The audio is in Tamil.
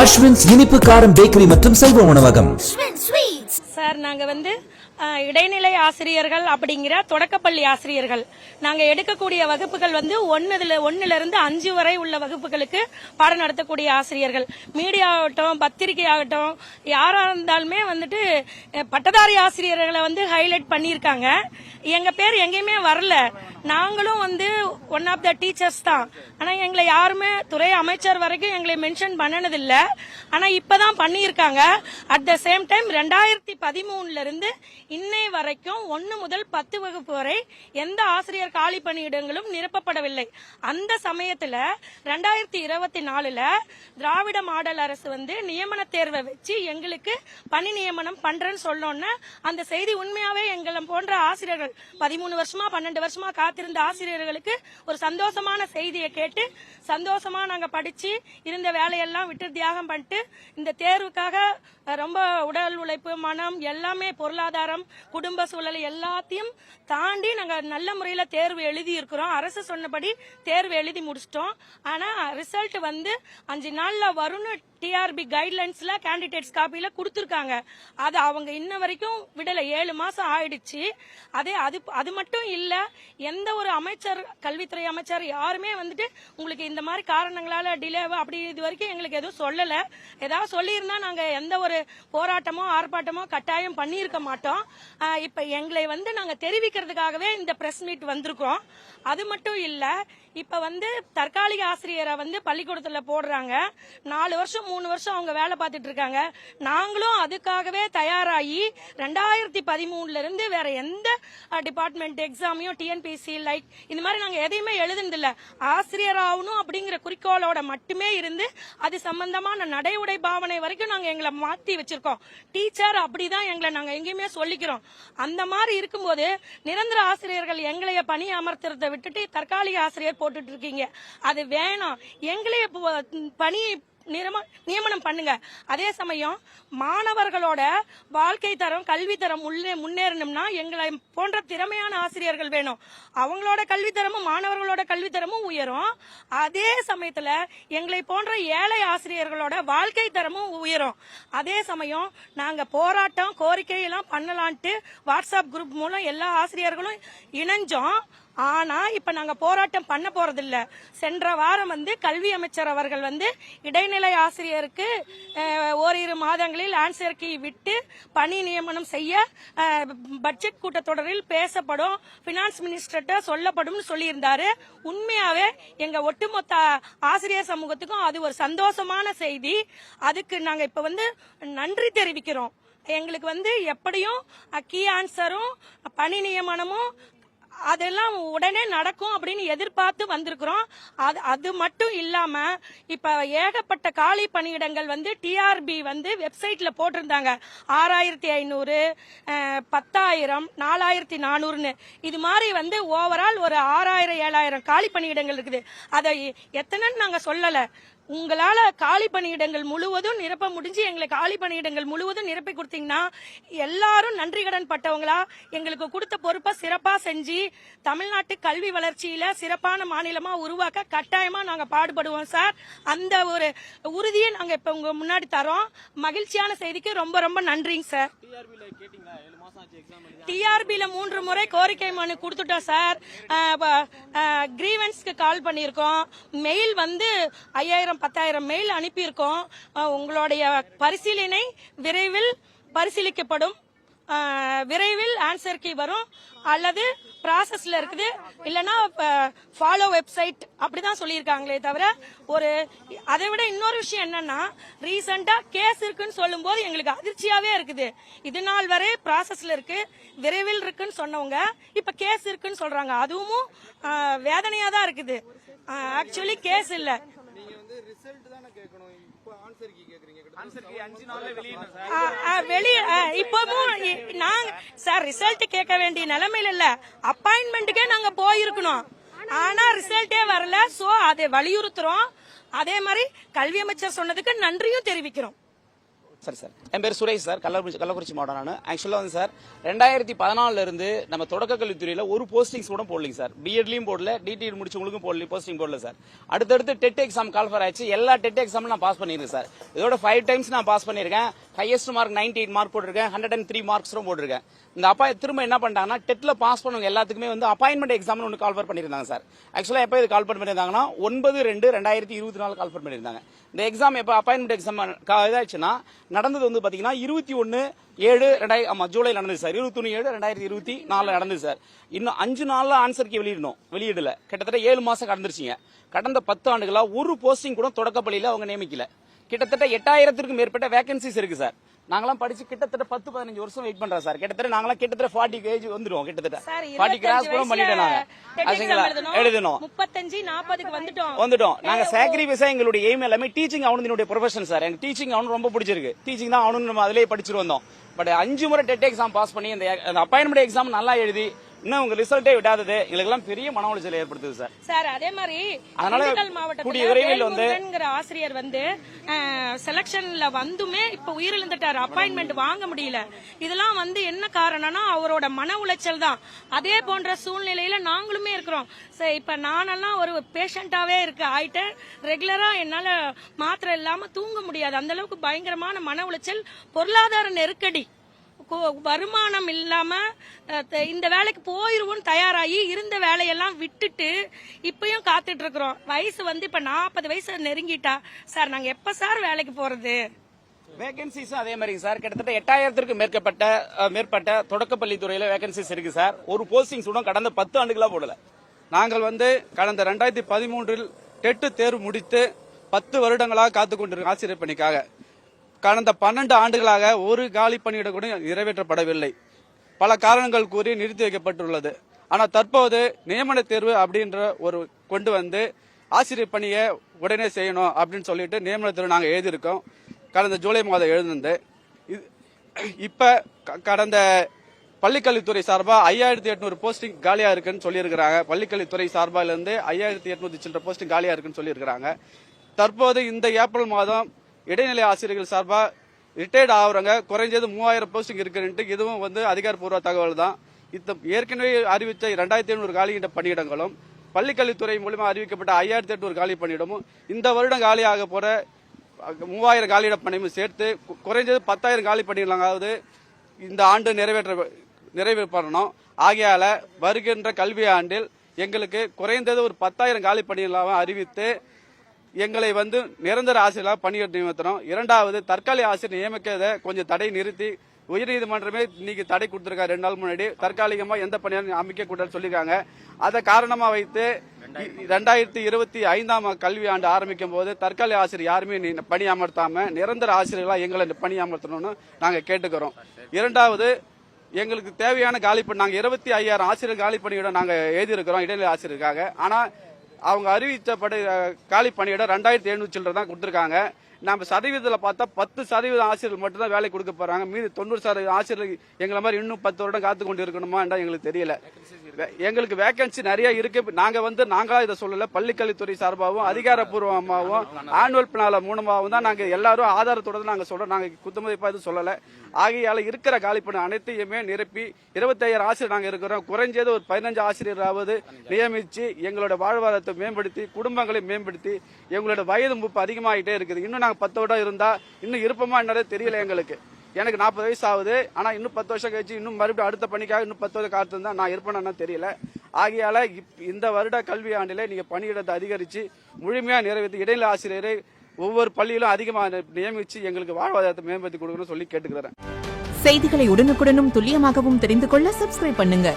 அஸ்வின்ஸ் இனிப்பு காரம் பேக்கரி மற்றும் செல்வ உணவகம். சார் நாங்க வந்து இடைநிலை ஆசிரியர்கள் அப்படிங்கிற தொடக்கப்பள்ளி ஆசிரியர்கள். நாங்க எடுக்கக்கூடிய வகுப்புகள் வந்து ஒன்னுல ஒன்னுல இருந்து அஞ்சு வரை உள்ள வகுப்புகளுக்கு பாடம் நடத்தக்கூடிய ஆசிரியர்கள். மீடியா ஆகட்டும் பத்திரிகை ஆகட்டும் யாரா இருந்தாலுமே வந்துட்டு பட்டதாரி ஆசிரியர்களை வந்து ஹைலைட் பண்ணியிருக்காங்க. எங்க பேர் எங்கேயுமே வரல. நாங்களும் வந்து ஒன் ஆஃப் த டீச்சர்ஸ் தான். ஆனா எங்களை யாருமே துறை அமைச்சர் வரைக்கும் எங்களை மென்ஷன் பண்ணனதில்ல. ஆனா இப்பதான் பண்ணியிருக்காங்க. அட் த சேம் டைம் ரெண்டாயிரத்தி பதிமூணுல இருந்து இன்னை வரைக்கும் ஒன்னு முதல் பத்து வகுப்பு வரை எந்த ஆசிரியர் காலி பணியிடங்களும் நிரப்பப்படவில்லை. அந்த சமயத்துல ரெண்டாயிரத்தி இருபத்தி நாலுல திராவிட மாடல் அரசு வந்து நியமன தேர்வை வச்சு எங்களுக்கு பணி நியமனம் பண்றேன்னு சொன்னோன்னே அந்த செய்தி உண்மையாவே எங்களை போன்ற ஆசிரியர்கள் பதிமூணு வருஷமா பன்னெண்டு வருஷமா காத்திருந்த ஆசிரியர்களுக்கு ஒரு சந்தோஷமான செய்தியை கேட்டு சந்தோஷமா நாங்க படிச்சு இருந்த வேலையெல்லாம் விட்டு தியாகம் பண்ணிட்டு இந்த தேர்வுக்காக ரொம்ப உடல் உழைப்பு மனம் எல்லாமே பொருளாதாரம் குடும்ப சூழல் எல்லாத்தையும் தாண்டி நாங்க நல்ல முறையில தேர்வு எழுதி இருக்கிறோம் அரசு சொன்னபடி தேர்வு எழுதி முடிச்சிட்டோம். ஆனா ரிசல்ட் வந்து அஞ்சு நாள்ல வரும்னு டிஆர்பி கைட்லைன்ஸ்ல கேண்டிடேட்ஸ் காப்பியில கொடுத்துருக்காங்க. அது அவங்க இன்ன வரைக்கும் விடல. ஏழு மாசம் ஆயிடுச்சு. அதே அது அது மட்டும் இல்ல எந்த ஒரு அமைச்சர் கல்வித்துறை அமைச்சர் யாருமே வந்துட்டு உங்களுக்கு இந்த மாதிரி காரணங்களால டிலே அப்படி இது வரைக்கும் எங்களுக்கு எதுவும் சொல்லல. ஏதாவது சொல்லியிருந்தா நாங்க எந்த ஒரு போராட்டமோ ஆர்ப்பாட்டமோ கட்டாயம் பண்ணியிருக்க மாட்டோம். இப்ப எங்களை வந்து நாங்க தெரிவிக்கிறதுக்காகவே இந்த பிரஸ் மீட் வந்திருக்கோம் அது மட்டும் இல்ல இப்ப வந்து தற்காலிக ஆசிரியரை வந்து பள்ளிக்கூடத்துல போடுறாங்க. நாலு வருஷம் மூணு வருஷம் அவங்க வேலை பார்த்துட்டு இருக்காங்க. நாங்களும் அதுக்காகவே தயாராகி ரெண்டாயிரத்தி பதிமூணுல இருந்து வேற எந்த டிபார்ட்மெண்ட் எக்ஸாமையும் டிஎன்பிசி லைக் இந்த மாதிரி நாங்க எதையுமே எழுதுனதில்ல. ஆசிரியர் ஆகணும் அப்படிங்கிற குறிக்கோளோட மட்டுமே இருந்து அது சம்பந்தமான நடை உடை பாவனை வரைக்கும் நாங்க எங்களை மாத்தி வச்சிருக்கோம். டீச்சர் அப்படிதான் எங்களை நாங்க எங்கேயுமே சொல்லி சொல்லிக்கிறோம் அந்த மாதிரி இருக்கும்போது நிரந்தர ஆசிரியர்கள் எங்களைய பணி அமர்த்துறதை விட்டுட்டு தற்காலிக ஆசிரியர் போட்டுட்டு இருக்கீங்க. அது வேணாம். எங்களைய பணி நியமனம் பண்ணுங்க. அதே சமயம் மாணவர்களோட வாழ்க்கை தரம் கல்வி தரம் உள்ளே முன்னேறணும்னா எங்களை போன்ற திறமையான ஆசிரியர்கள் வேணும். அவங்களோட கல்வி தரமும் மாணவர்களோட கல்வி தரமும் உயரும். அதே சமயத்துல எங்களை போன்ற ஏழை ஆசிரியர்களோட வாழ்க்கை தரமும் உயரும். அதே சமயம் நாங்க போராட்டம் கோரிக்கை எல்லாம் பண்ணலான்ட்டு வாட்ஸ்அப் குரூப் மூலம் எல்லா ஆசிரியர்களும் இணைஞ்சோம். ஆனா இப்ப நாங்க போராட்டம் பண்ண போறதில்ல. சென்ற வாரம் வந்து கல்வி அமைச்சர் அவர்கள் வந்து இடைநிலை ஆசிரியருக்கு ஓரிரு மாதங்களில் ஆன்சர் கீ விட்டு பணி நியமனம் செய்ய பட்ஜெட் கூட்டத்தொடரில் பேசப்படும் பினான்ஸ் மினிஸ்டர்கிட்ட சொல்லப்படும்னு சொல்லியிருந்தாரு. உண்மையாவே எங்க ஒட்டுமொத்த ஆசிரியர் சமூகத்துக்கும் அது ஒரு சந்தோஷமான செய்தி. அதுக்கு நாங்க இப்ப வந்து நன்றி தெரிவிக்கிறோம். எங்களுக்கு வந்து எப்படியும் கீ ஆன்சரும் பணி நியமனமும் அதெல்லாம் உடனே நடக்கும் அப்படின்னு எதிர்பார்த்து வந்திருக்கிறோம். அது அது மட்டும் இல்லாம இப்ப ஏகப்பட்ட காலி பணியிடங்கள் வந்து டிஆர்பி வந்து வெப்சைட்ல போட்டிருந்தாங்க. ஆறாயிரத்தி ஐநூறு பத்தாயிரம் நாலாயிரத்தி நானூறுன்னு. இது மாதிரி வந்து ஓவரால் ஒரு ஆறாயிரம் ஏழாயிரம் காலி பணியிடங்கள் இருக்குது. அதை எத்தனைன்னு நாங்க சொல்லல. உங்களால காலி பணியிடங்கள் முழுவதும் நிரப்ப முடிஞ்சு எங்களை காலி பணியிடங்கள் முழுவதும் நிரப்பி கொடுத்தீங்கன்னா எல்லாரும் நன்றி கடன் பட்டவங்களா எங்களுக்கு கொடுத்த பொறுப்பை சிறப்பா செஞ்சு தமிழ்நாட்டு கல்வி வளர்ச்சியில சிறப்பான மாநிலமா உருவாக்க கட்டாயமா நாங்க பாடுபடுவோம் சார். அந்த ஒரு உறுதியை நாங்க இப்ப உங்க முன்னாடி தரோம். மகிழ்ச்சியான செய்திக்கு ரொம்ப ரொம்ப நன்றிங்க சார். டிஆர்பியில் மூன்று முறை கோரிக்கை மனு கொடுத்துட்டோம் சார் கிரீவன்ஸ்க்கு கால் பண்ணியிருக்கோம். மெயில் வந்து ஐயாயிரம் பத்தாயிரம் மெயில் அனுப்பியிருக்கோம். உங்களுடைய பரிசீலனை விரைவில் பரிசீலிக்கப்படும். விரைவில் ஆன்சர் கீ வரும். அல்லது ப்ராசஸ்ல இருக்குது. இல்லைன்னா ஃபாலோ வெப்சைட் அப்படிதான் சொல்லியிருக்காங்களே தவிர ஒரு அதை விட இன்னொரு விஷயம் என்னன்னா ரீசெண்டா கேஸ் இருக்குன்னு சொல்லும்போது எங்களுக்கு அதிர்ச்சியாவே இருக்குது. இது நாள் வரை ப்ராசஸ்ல இருக்கு விரைவில் இருக்குன்னு சொன்னவங்க இப்ப கேஸ் இருக்குன்னு சொல்றாங்க. அதுவும் வேதனையா தான் இருக்குது. ஆக்சுவலி கேஸ் இல்லை. வெளிய ஆ, இப்பவும் நாங்க சார் ரிசல்ட் கேட்க வேண்டிய நிலைமையில இல்ல. அப்பாயின்மெண்ட்டுக்கே நாங்க போயிருக்கணும். ஆனா ரிசல்ட்டே வரல. சோ அதை வலியுறுத்துறோம். அதே மாதிரி கல்வி அமைச்சர் சொன்னதுக்கு நன்றியும் தெரிவிக்கிறோம். சரி சார். என் பேர் சுரேஷ் சார். கள்ளக்குறிச்சி கள்ளக்குறிச்சி மாவட்டம் நான். ஆக்சுவலாக வந்து சார் ரெண்டாயிரத்தி பதினாலிருந்து நம்ம தொடக்க கல்வித்துறையில் ஒரு போஸ்டிங்ஸ் கூட போடலிங்க சார். பிஎட்லையும் போடல டிடி முடிச்சவங்களுக்கும் போடல போஸ்டிங் போடல சார். அடுத்தடுத்து டெட் எக்ஸாம் கால்ஃபர் ஆயிடுச்சு. எல்லா டெட் எக்ஸாமும் நான் பாஸ் பண்ணியிருக்கேன் சார். இதோட ஃபைவ் டைம்ஸ் நான் பாஸ் பண்ணியிருக்கேன். Highest mark ninety eight mark போட்டிருக்கேன் ஹண்ட்ரட் அண்ட் த்ரீ மார்க்ஸும் போட்டிருக்கேன். இந்த அப்பா திரும்ப என்ன பண்ணிட்டாங்கன்னா டெட்ல பாஸ் பண்ணவங்க எல்லாத்துக்குமே வந்து அப்பாயின்மெண்ட் எக்ஸாம்னு ஒன்று கால்ஃபர் பண்ணியிருந்தாங்க சார். ஆக்சுவலாக எப்போ இது கால் பண்ணியிருந்தாங்கன்னா ஒன்பது ரெண்டு ரெண்டாயிரத்தி இருபத்தி நாலு கால்ஃபர் பண்ணியிருந்தாங்க இந்த எக்ஸாம் எப்போ அப்பாயின்மெண்ட் எக்ஸாம் இதாச்சுன்னா நடந்தது வந்து பார்த்தீங்கன்னா இருபத்தி ஒன்று ஏழு ரெண்டாயிரம் ஆமாம் ஜூலை நடந்தது சார். இருபத்தொன்று ஏழு ரெண்டாயிரத்தி இருபத்தி நாலில் நடந்தது சார். இன்னும் அஞ்சு நாளில் ஆன்சருக்கு வெளியிடணும். வெளியிடல. கிட்டத்தட்ட ஏழு மாதம் கடந்துருச்சிங்க. கடந்த பத்து ஆண்டுகளாக ஒரு போஸ்டிங் கூட தொடக்கப்பள்ளியில் அவங்க நியமிக்கல. கிட்டத்தட்ட எட்டாயிரத்திற்கும் மேற்பட்ட வேகன்சிஸ் இருக்குது சார். நாங்களாம் படிச்சு கிட்டத்தட்ட பத்து பதினஞ்சு வருஷம் வெயிட் பண்றோம் சார். கிட்டத்தட்ட நாங்களாம் கிட்டத்தட்ட ஃபார்ட்டி ஏஜ் வந்துடும் கிட்டத்தட்ட ஃபார்ட்டி கிராஸ் கூட பண்ணிட்டோம் நாங்க. எழுதணும். முப்பத்தஞ்சு நாற்பதுக்கு வந்துட்டோம். வந்துட்டோம். நாங்க சாக்ரிஃபைஸா எங்களுடைய எய்ம் எல்லாமே டீச்சிங் ஆகணும் என்னுடைய ப்ரொஃபஷன் சார். எனக்கு டீச்சிங் ஆகணும் ரொம்ப பிடிச்சிருக்கு. டீச்சிங் தான் ஆகணும்னு நம்ம அதிலேயே படிச்சிட்டு வந்தோம். பட் அஞ்சு முறை டெட் எக்ஸாம் பாஸ் பண்ணி அந்த அப்பாயின்மெண்ட் எக்ஸாம் நல்லா எழுதி இன்னும் உங்க ரிசல்ட்டே விடாதது. எங்களுக்கு எல்லாம் பெரிய மன உளைச்சல் ஏற்படுத்துது சார். சார் அதே மாதிரி அதனால கூடிய விரைவில் வந்து- ஆசிரியர் வந்து செலக்ஷன்ல வந்துமே இப்ப உயிரிழந்துட்டாரு. அப்பாயின்மெண்ட் வாங்க முடியல. இதெல்லாம் வந்து என்ன காரணம்னா அவரோட மன உளைச்சல் தான். அதே போன்ற சூழ்நிலையில நாங்களுமே இருக்கிறோம். சரி, இப்ப நானெல்லாம் ஒரு பேஷண்டாவே இருக்க ஆயிட்டேன். ரெகுலரா என்னால மாத்திரை இல்லாம தூங்க முடியாது. அந்த அளவுக்கு பயங்கரமான மன உளைச்சல் பொருளாதார நெருக்கடி. வருமானம் இல்லாம த- இந்த வேலைக்கு போயிருவோம் தயாராகி இருந்த வேலையெல்லாம் விட்டுட்டு இப்பயும் காத்துட்டு இருக்கிறோம் வயசு வந்து இப்ப நாற்பது வயசு நெருங்கிட்டா. சார் நாங்க எப்ப சார் வேலைக்கு போறது? வேகன்சிஸும் அதே மாதிரி சார். கிட்டத்தட்ட எட்டாயிரத்திற்கு மேற்பட்ட மேற்பட்ட தொடக்கப்பள்ளி துறையில வேகன்சிஸ் இருக்கு சார். ஒரு போஸ்டிங்ஸ் கூட கடந்த பத்து ஆண்டுகளா போடல. நாங்கள் வந்து கடந்த ரெண்டாயிரத்தி பதிமூன்றில் டெட்டு தேர்வு முடித்து பத்து வருடங்களாக காத்து கொண்டிருக்க ஆசிரியர் பணிக்காக. கடந்த பன்னெண்டு ஆண்டுகளாக ஒரு காலி பணியிட கூட நிறைவேற்றப்படவில்லை. பல காரணங்கள் கூறி நிறுத்தி வைக்கப்பட்டுள்ளது. ஆனால் தற்போது நியமன தேர்வு அப்படின்ற ஒரு கொண்டு வந்து ஆசிரியர் பணியை உடனே செய்யணும் அப்படின்னு சொல்லிட்டு நியமன தேர்வு நாங்கள் எழுதியிருக்கோம். கடந்த ஜூலை மாதம் எழுந்திருந்து இது இப்போ க- கடந்த பள்ளிக்கல்வித்துறை சார்பாக ஐயாயிரத்தி எட்நூறு போஸ்டிங் காலியாக இருக்குன்னு சொல்லியிருக்கிறாங்க. பள்ளிக்கல்வித்துறை சார்பாக இருந்து ஐயாயிரத்தி எட்நூத்தி சில்லற போஸ்டிங் காலியாக இருக்குன்னு சொல்லியிருக்கிறாங்க. தற்போது இந்த ஏப்ரல் மாதம் இடைநிலை ஆசிரியர்கள் சார்பாக ரிட்டையர்ட் ஆகுறவங்க குறைஞ்சது மூவாயிரம் போஸ்டிங் இருக்குன்ட்டு இதுவும் வந்து அதிகாரப்பூர்வ தகவல் தான். இந்த ஏற்கனவே அறிவித்த ரெண்டாயிரத்தி ஐநூறு காலியிட பணியிடங்களும் பள்ளிக்கல்வித்துறை மூலமா அறிவிக்கப்பட்ட ஐயாயிரத்தி எட்நூறு காலி பணியிடமும் இந்த வருடம் காலியாக போற மூவாயிரம் காலியிட பணியும் சேர்த்து குறைஞ்சது பத்தாயிரம் காலி பணியிடங்களாவது இந்த ஆண்டு நிறைவேற்ற நிறைவு பண்ணணும் ஆகையால வருகின்ற கல்வி ஆண்டில் எங்களுக்கு குறைந்தது ஒரு பத்தாயிரம் காலி பணியிடங்களாக அறிவித்து எங்களை வந்து நிரந்தர ஆசிரியர்களாக பணியிட நியமித்தணும் இரண்டாவது தற்காலிக ஆசிரியர் நியமிக்கிறத கொஞ்சம் தடை நிறுத்தி உயர்நீதிமன்றமே இன்னைக்கு தடை கொடுத்துருக்காரு. ரெண்டு நாள் முன்னாடி தற்காலிகமாக எந்த பணியாளர் அமைக்க கூடாதுன்னு சொல்லியிருக்காங்க. அதை காரணமாக வைத்து ரெண்டாயிரத்தி இருபத்தி ஐந்தாம் கல்வி ஆண்டு ஆரம்பிக்கும் போது தற்காலிக ஆசிரியர் யாருமே நி- பணி நிரந்தர ஆசிரியர்களாக எங்களை பணி அமர்த்தணும்னு கேட்டுக்கிறோம். இரண்டாவது எங்களுக்கு தேவையான காலி நாங்கள் இருபத்தி ஐயாயிரம் ஆசிரியர் காலி பணியிட நாங்கள் எழுதியிருக்கிறோம் இடைநிலை ஆசிரியருக்காக. ஆனால் அவங்க அறிவித்தபடி அஹ், காலி பணியிடம் ரெண்டாயிரத்தி எழுநூறு சில்லரை தான் கொடுத்துருக்காங்க. நம்ம சதவீதத்தில் பார்த்தா பத்து சதவீதம் ஆசிரியர்கள் மட்டும்தான் வேலை கொடுக்க போறாங்க. மீதி தொண்ணூறு சதவீதம் ஆசிரியர்கள் எங்களை மாதிரி இன்னும் பத்து வருடம் காத்து கொண்டு இருக்கணுமான்றா எங்களுக்கு தெரியல. எங்களுக்கு வேகன்சி நிறைய இருக்கு. நாங்க வந்து நாங்களா இதை சொல்லல. பள்ளிக்கல்வித்துறை சார்பாகவும் அதிகாரப்பூர்வமாகவும் ஆனுவல் பினால மூலமாகவும் தான் நாங்க எல்லாரும் ஆதாரத்தோட நாங்க சொல்றோம். நாங்க குத்துமதிப்பா எதுவும் சொல்லல. ஆகையால இருக்கிற காலிப்பணி அனைத்தையுமே நிரப்பி இருபத்தையாயிரம் ஆசிரியர் நாங்கள் இருக்கிறோம். குறைஞ்சது ஒரு பதினஞ்சு ஆசிரியராவது நியமித்து எங்களோட வாழ்வாதாரத்தை மேம்படுத்தி குடும்பங்களை மேம்படுத்தி எங்களோட வயது முப்பு அதிகமாகிட்டே இருக்குது. இன்னும் நாங்கள் பத்து வருடம் இருந்தால் இன்னும் இருப்போமா என்னதே தெரியல எங்களுக்கு. எனக்கு நாற்பது வயசு ஆகுது. ஆனால் இன்னும் பத்து வருஷம் கழிச்சு இன்னும் மறுபடியும் அடுத்த பணிக்காக இன்னும் பத்து வருஷம் காத்து இருந்தா நான் இருப்பேன்னு தெரியல. ஆகையால இப்- இந்த வருட கல்வி ஆண்டிலே நீங்கள் பணியிடத்தை அதிகரித்து முழுமையாக நிறைவேற்றி இடைநிலை ஆசிரியரை ஒவ்வொரு பள்ளியிலும் அதிகமாக நியமிச்சு எங்களுக்கு வாழ்வாதாரத்தை மேம்படுத்தி கொடுக்கணும்னு சொல்லி கேட்டுக்கிறேன். செய்திகளை உடனுக்குடனும் துல்லியமாகவும் தெரிந்து கொள்ள சப்ஸ்கிரைப் பண்ணுங்க.